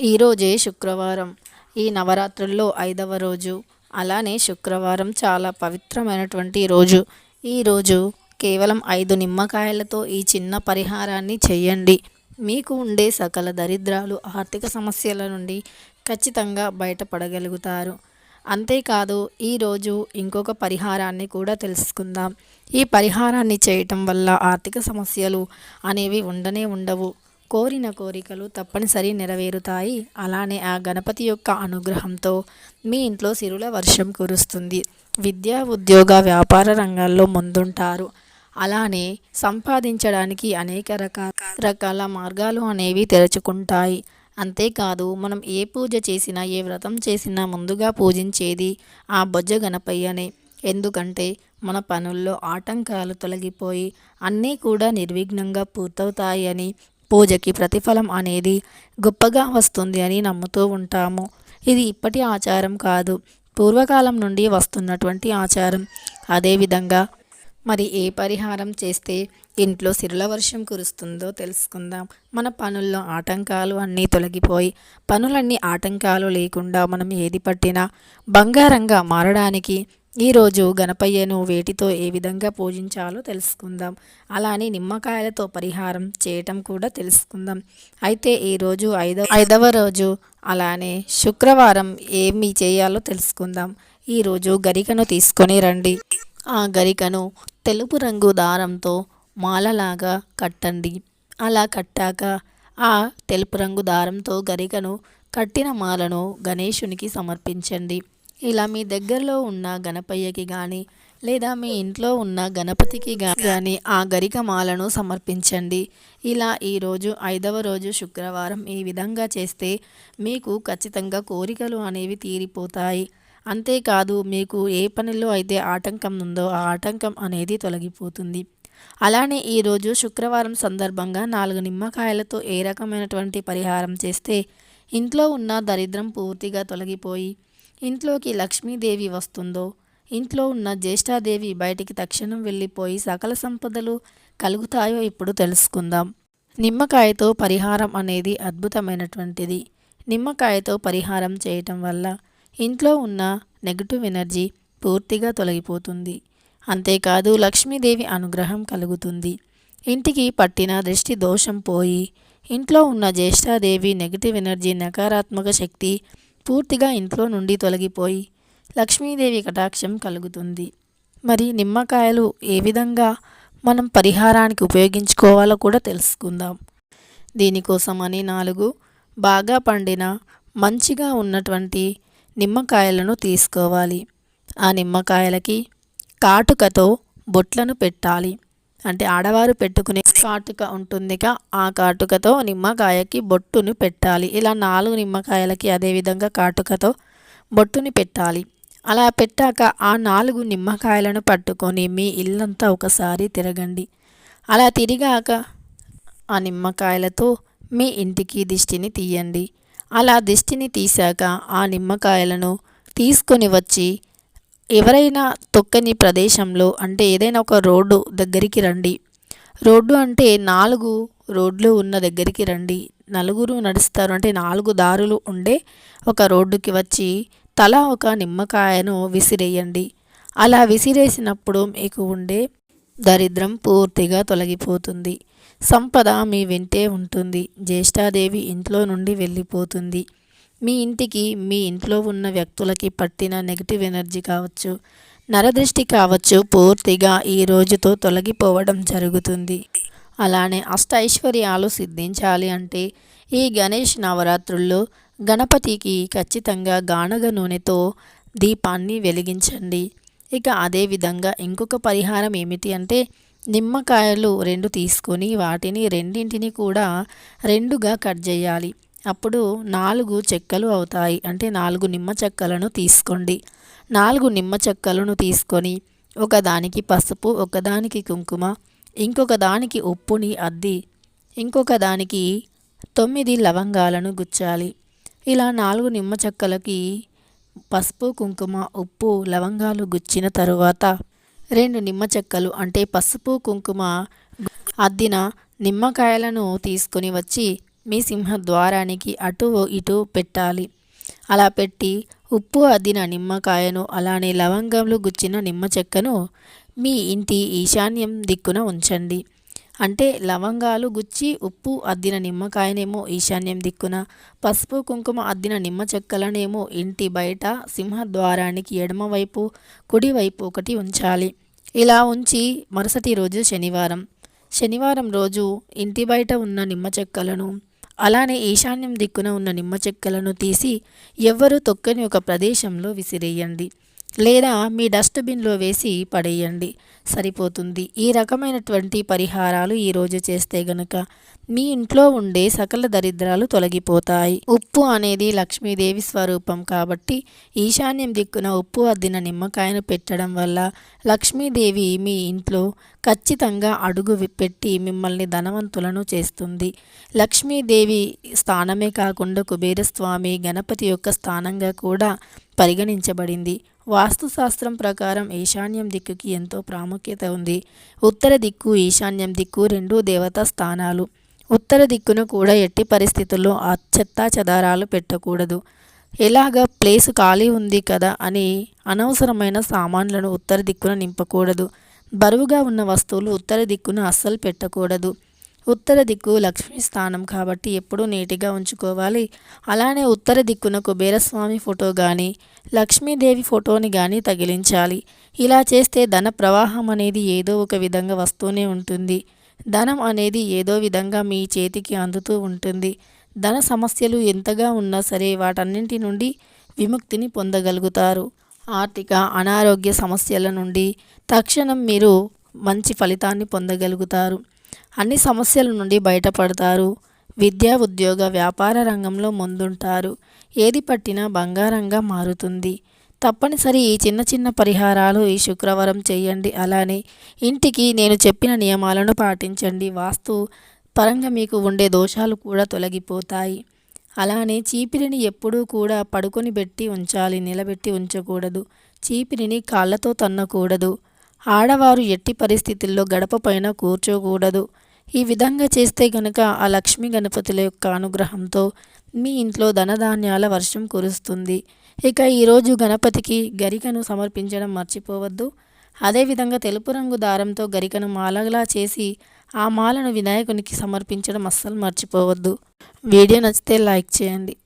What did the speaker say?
ఈరోజే శుక్రవారం. ఈ నవరాత్రుల్లో ఐదవ రోజు. అలానే శుక్రవారం చాలా పవిత్రమైనటువంటి రోజు. ఈరోజు కేవలం ఐదు నిమ్మకాయలతో ఈ చిన్న పరిహారాన్ని చేయండి. మీకు ఉండే సకల దరిద్రాలు ఆర్థిక సమస్యల నుండి ఖచ్చితంగా బయటపడగలుగుతారు. అంతేకాదు ఈరోజు ఇంకొక పరిహారాన్ని కూడా తెలుసుకుందాం. ఈ పరిహారాన్ని చేయటం వల్ల ఆర్థిక సమస్యలు అనేవి ఉండనే ఉండవు. కోరిన కోరికలు తప్పనిసరి నెరవేరుతాయి. అలానే ఆ గణపతి యొక్క అనుగ్రహంతో మీ ఇంట్లో సిరుల వర్షం కురుస్తుంది. విద్యా ఉద్యోగ వ్యాపార రంగాల్లో ముందుంటారు. అలానే సంపాదించడానికి అనేక రకాల రకాల మార్గాలు అనేవి తెరుచుకుంటాయి. అంతేకాదు మనం ఏ పూజ చేసినా ఏ వ్రతం చేసినా ముందుగా పూజించేది ఆ బొజ్జ గణపయ్యనే. ఎందుకంటే మన పనుల్లో ఆటంకాలు తొలగిపోయి అన్నీ కూడా నిర్విఘ్నంగా పూర్తవుతాయని పూజకి ప్రతిఫలం అనేది గొప్పగా వస్తుంది అని నమ్ముతూ ఉంటాము. ఇది ఇప్పటి ఆచారం కాదు. పూర్వకాలం నుండి వస్తున్నటువంటి ఆచారం. అదేవిధంగా మరి ఏ పరిహారం చేస్తే ఇంట్లో సిరుల వర్షం కురుస్తుందో తెలుసుకుందాం. మన పనుల్లో ఆటంకాలు అన్నీ తొలగిపోయి పనులన్నీ ఆటంకాలు లేకుండా మనం ఏది పట్టినా బంగారంగా మారడానికి ఈరోజు గణపయ్యను వేటితో ఏ విధంగా పూజించాలో తెలుసుకుందాం. అలానే నిమ్మకాయలతో పరిహారం చేయటం కూడా తెలుసుకుందాం. అయితే ఈరోజు ఐదవ ఐదవ రోజు అలానే శుక్రవారం ఏమి చేయాలో తెలుసుకుందాం. ఈరోజు గరికను తీసుకొని రండి. ఆ గరికను తెలుపు రంగు దారంతో మాలలాగా కట్టండి. అలా కట్టాక ఆ తెలుపు రంగు దారంతో గరికను కట్టిన మాలను గణేషునికి సమర్పించండి. ఇలా మీ దగ్గరలో ఉన్న గణపయ్యకి కానీ లేదా మీ ఇంట్లో ఉన్న గణపతికి కానీ ఆ గరిక మాలను సమర్పించండి. ఇలా ఈరోజు ఐదవ రోజు శుక్రవారం ఈ విధంగా చేస్తే మీకు ఖచ్చితంగా కోరికలు అనేవి తీరిపోతాయి. అంతేకాదు మీకు ఏ పనిలో అయితే ఆటంకం ఉందో ఆ ఆటంకం అనేది తొలగిపోతుంది. అలానే ఈరోజు శుక్రవారం సందర్భంగా నాలుగు నిమ్మకాయలతో ఏ రకమైనటువంటి పరిహారం చేస్తే ఇంట్లో ఉన్న దరిద్రం పూర్తిగా తొలగిపోయి ఇంట్లోకి లక్ష్మీదేవి వస్తుందో ఇంట్లో ఉన్న జ్యేష్ఠాదేవి బయటికి తక్షణం వెళ్ళిపోయి సకల సంపదలు కలుగుతాయో ఇప్పుడు తెలుసుకుందాం. నిమ్మకాయతో పరిహారం అనేది అద్భుతమైనటువంటిది. నిమ్మకాయతో పరిహారం చేయటం వల్ల ఇంట్లో ఉన్న నెగటివ్ ఎనర్జీ పూర్తిగా తొలగిపోతుంది. అంతేకాదు లక్ష్మీదేవి అనుగ్రహం కలుగుతుంది. ఇంటికి పట్టిన దృష్టి దోషం పోయి ఇంట్లో ఉన్న జ్యేష్ఠాదేవి నెగటివ్ ఎనర్జీ నకారాత్మక శక్తి పూర్తిగా ఇంట్లో నుండి తొలగిపోయి లక్ష్మీదేవి కటాక్షం కలుగుతుంది. మరి నిమ్మకాయలు ఏ విధంగా మనం పరిహారానికి ఉపయోగించుకోవాలో కూడా తెలుసుకుందాం. దీనికోసం అని నాలుగు బాగా పండిన మంచిగా ఉన్నటువంటి నిమ్మకాయలను తీసుకోవాలి. ఆ నిమ్మకాయలకి కాటుకతో బొట్లను పెట్టాలి. అంటే ఆడవారు పెట్టుకునే కాటుక ఉంటుందిగా. ఆ కాటుకతో నిమ్మకాయకి బొట్టును పెట్టాలి. ఇలా నాలుగు నిమ్మకాయలకి అదేవిధంగా కాటుకతో బొట్టుని పెట్టాలి. అలా పెట్టాక ఆ నాలుగు నిమ్మకాయలను పట్టుకొని మీ ఇల్లంతా ఒకసారి తిరగండి. అలా తిరిగాక ఆ నిమ్మకాయలతో మీ ఇంటికి దిష్టిని తీయండి. అలా దిష్టిని తీశాక ఆ నిమ్మకాయలను తీసుకొని వచ్చి ఎవరైనా తొక్కని ప్రదేశంలో అంటే ఏదైనా ఒక రోడ్డు దగ్గరికి రండి. రోడ్డు అంటే నాలుగు రోడ్లు ఉన్న దగ్గరికి రండి. నలుగురు నడుస్తారు అంటే నాలుగు దారులు ఉండే ఒక రోడ్డుకి వచ్చి తల ఒక నిమ్మకాయను విసిరేయండి. అలా విసిరేసినప్పుడు మీకు ఉండే దరిద్రం పూర్తిగా తొలగిపోతుంది. సంపద మీ వెంటే ఉంటుంది. జ్యేష్ఠాదేవి ఇంట్లో నుండి వెళ్ళిపోతుంది. మీ ఇంటికి మీ ఇంట్లో ఉన్న వ్యక్తులకి పట్టిన నెగిటివ్ ఎనర్జీ కావచ్చు. నరదృష్టి కావచ్చు పూర్తిగా ఈ రోజుతో తొలగిపోవడం జరుగుతుంది. అలానే అష్టైశ్వర్యాలు సిద్ధించాలి అంటే ఈ గణేష్ నవరాత్రుల్లో గణపతికి ఖచ్చితంగా గానగ నూనెతో దీపాన్ని వెలిగించండి. ఇక అదేవిధంగా ఇంకొక పరిహారం ఏమిటి అంటే నిమ్మకాయలు రెండు తీసుకొని వాటిని రెండింటిని కూడా రెండుగా కట్ చేయాలి. అప్పుడు నాలుగు చెక్కలు అవుతాయి. అంటే నాలుగు నిమ్మ చెక్కలను తీసుకోండి. నాలుగు నిమ్మ చెక్కలను తీసుకొని ఒకదానికి పసుపు ఒకదానికి కుంకుమ ఇంకొక దానికి ఉప్పుని అద్ది ఇంకొక దానికి తొమ్మిది లవంగాలను గుచ్చాలి. ఇలా నాలుగు నిమ్మ చెక్కలకి పసుపు కుంకుమ ఉప్పు లవంగాలు గుచ్చిన తరువాత రెండు నిమ్మ చెక్కలు అంటే పసుపు కుంకుమ అద్దిన నిమ్మకాయలను తీసుకొని వచ్చి మీ సింహద్వారానికి అటు ఇటు పెట్టాలి. అలా పెట్టి ఉప్పు అద్దిన నిమ్మకాయను అలానే లవంగంలో గుచ్చిన నిమ్మ చెక్కను మీ ఇంటి ఈశాన్యం దిక్కున ఉంచండి. అంటే లవంగాలు గుచ్చి ఉప్పు అద్దిన నిమ్మకాయనేమో ఈశాన్యం దిక్కున పసుపు కుంకుమ అద్దిన నిమ్మ చెక్కలనేమో ఇంటి బయట సింహద్వారానికి ఎడమవైపు కుడివైపు ఒకటి ఉంచాలి. ఇలా ఉంచి మరుసటి రోజు శనివారం. శనివారం రోజు ఇంటి బయట ఉన్న నిమ్మ చెక్కలను అలానే ఈశాన్యం దిక్కున ఉన్న నిమ్మ చెక్కలను తీసి ఎవ్వరూ తొక్కని ఒక ప్రదేశంలో విసిరేయండి లేదా మీ డస్ట్బిన్లో వేసి పడేయండి. సరిపోతుంది. ఈ రకమైనటువంటి పరిహారాలు ఈరోజు చేస్తే గనుక మీ ఇంట్లో ఉండే సకల దరిద్రాలు తొలగిపోతాయి. ఉప్పు అనేది లక్ష్మీదేవి స్వరూపం కాబట్టి ఈశాన్యం దిక్కున ఉప్పు అద్దిన నిమ్మకాయను పెట్టడం వల్ల లక్ష్మీదేవి మీ ఇంట్లో ఖచ్చితంగా అడుగు పెట్టి మిమ్మల్ని ధనవంతులను చేస్తుంది. లక్ష్మీదేవి స్థానమే కాకుండా కుబేరస్వామి గణపతి యొక్క స్థానంగా కూడా పరిగణించబడింది. వాస్తుశాస్త్రం ప్రకారం ఈశాన్యం దిక్కుకి ఎంతో ప్రాముఖ్యత ఉంది. ఉత్తర దిక్కు ఈశాన్యం దిక్కు రెండు దేవతా స్థానాలు. ఉత్తర దిక్కును కూడా ఎట్టి పరిస్థితుల్లో ఆ చెత్తా చెదారాలు పెట్టకూడదు. ఎలాగ ప్లేస్ ఖాళీ ఉంది కదా అని అనవసరమైన సామాన్లను ఉత్తర దిక్కున నింపకూడదు. బరువుగా ఉన్న వస్తువులు ఉత్తర దిక్కున అస్సలు పెట్టకూడదు. ఉత్తర దిక్కు లక్ష్మీ స్థానం కాబట్టి ఎప్పుడూ నీటిగా ఉంచుకోవాలి. అలానే ఉత్తర దిక్కున కుబేరస్వామి ఫోటో కానీ లక్ష్మీదేవి ఫోటోని కానీ తగిలించాలి. ఇలా చేస్తే ధన ప్రవాహం అనేది ఏదో ఒక విధంగా వస్తూనే ఉంటుంది. ధనం అనేది ఏదో విధంగా మీ చేతికి అందుతూ ఉంటుంది. ధన సమస్యలు ఎంతగా ఉన్నా సరే వాటన్నింటి నుండి విముక్తిని పొందగలుగుతారు. ఆర్థిక అనారోగ్య సమస్యల నుండి తక్షణం మీరు మంచి ఫలితాన్ని పొందగలుగుతారు. అన్ని సమస్యల నుండి బయటపడతారు. విద్యా ఉద్యోగ వ్యాపార రంగంలో ముందుంటారు. ఏది పట్టినా బంగారంగా మారుతుంది. తప్పనిసరి ఈ చిన్న చిన్న పరిహారాలు ఈ శుక్రవారం చేయండి. అలానే ఇంటికి నేను చెప్పిన నియమాలను పాటించండి. వాస్తు పరంగా మీకు ఉండే దోషాలు కూడా తొలగిపోతాయి. అలానే చీపిరిని ఎప్పుడూ కూడా పడుకొని పెట్టి ఉంచాలి. నిలబెట్టి ఉంచకూడదు. చీపిరిని కాళ్ళతో తన్నకూడదు. ఆడవారు ఎట్టి పరిస్థితుల్లో గడప పైన కూర్చోకూడదు. ఈ విధంగా చేస్తే గనక ఆ లక్ష్మీ గణపతుల యొక్క అనుగ్రహంతో మీ ఇంట్లో ధనధాన్యాల వర్షం కురుస్తుంది. ఇక ఈరోజు గణపతికి గరికను సమర్పించడం మర్చిపోవద్దు. అదేవిధంగా తెలుపు రంగు దారంతో గరికను మాలలా చేసి ఆ మాలను వినాయకునికి సమర్పించడం అస్సలు మర్చిపోవద్దు. వీడియో నచ్చితే లైక్ చేయండి.